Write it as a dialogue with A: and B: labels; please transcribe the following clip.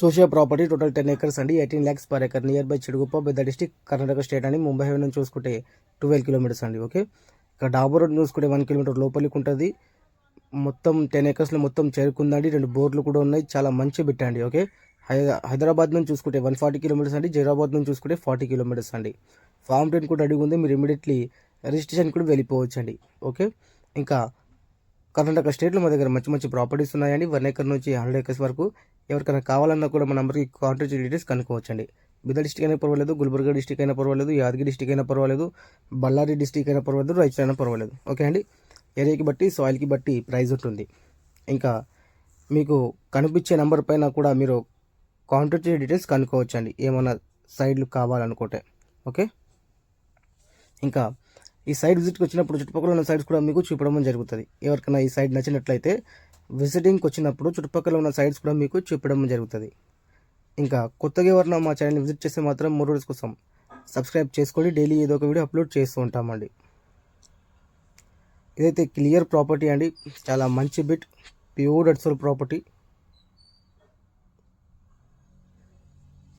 A: చూసే property total ten acres అండి eighteen lakhs per acre. Near by Chiduguppa పెద్ద district Karnataka state అని Mumbai highway నుంచి చూసుకుంటే ట్వెల్వ్ కిలోమీటర్స్ అండి ఓకే ఇక డాబర్ రోడ్ చూసుకుంటే వన్ కిలోమీటర్ లోపలికి ఉంటుంది. మొత్తం టెన్ ఎకర్స్లో మొత్తం చేరుకుందండి రెండు బోర్లు కూడా ఉన్నాయి చాలా మంచి బిట్ అండి ఓకే హైదరాబాద్ నుంచి చూసుకుంటే వన్ ఫార్టీ కిలోమీటర్స్ అండి జైరాబాద్ నుంచి చూసుకుంటే ఫార్టీ కిలోమీటర్స్ అండి. ఫామ్ టెన్ కూడా రెడీగా ఉంది మీరు ఇమీడియట్లీ రిజిస్ట్రేషన్ కూడా వెళ్ళిపోవచ్చు అండి ఓకే ఇంకా కర్ణాటక స్టేట్లో మా దగ్గర మంచి మంచి ప్రాపర్టీస్ ఉన్నాయండి. వన్ ఎకర్ నుంచి హండ్రెడ్ ఏకర్స్ వరకు ఎవరికైనా కావాలన్నా కూడా మా నెంబర్కి కాంటాక్ట్ డీటెయిల్స్ కనుక్కోవచ్చండి. బిదర్ డిస్టిక్ అయినా పర్వాలేదు గుల్బర్గా డిస్టిక్ అయినా పర్వాలేదు యాదగిరి డిస్టిక్ అయినా పర్వాలేదు బళ్ళారి డిస్టిక్ అయినా పర్వాలేదు రైచూర్ అయినా పర్వాలేదు. ఓకే అండి? ఏరియాకి బట్టి సాయిల్కి బట్టి ప్రైస్ ఉంటుంది. ఇంకా మీకు కనిపించే నెంబర్ పైన కూడా మీరు కాంటాక్ట్ డీటెయిల్స్ కనుక్కోవచ్చండి. ఏమైనా సైడ్లు కావాలనుకుంటే. ఓకే? ఇంకా ఈ సైడ్ విజిట్కి వచ్చినప్పుడు చుట్టుపక్కల ఉన్న సైట్స్ కూడా మీకు చూపడం జరుగుతుంది. ఎవరికైనా ఈ సైడ్ నచ్చినట్లయితే విజిటింగ్కి వచ్చినప్పుడు చుట్టుపక్కల ఉన్న సైట్స్ కూడా మీకు చూపడం జరుగుతుంది. ఇంకా కొత్తగా ఎవరైనా మా ఛానల్ని విజిట్ చేస్తే మాత్రం మూడు రోజుల కోసం సబ్స్క్రైబ్ చేసుకొని డైలీ ఏదో ఒక వీడియో అప్లోడ్ చేస్తూ ఉంటామండి. ఇదైతే క్లియర్ ప్రాపర్టీ అండి. చాలా మంచి బిట్ ప్యూర్ అడ్సోల్ ప్రాపర్టీ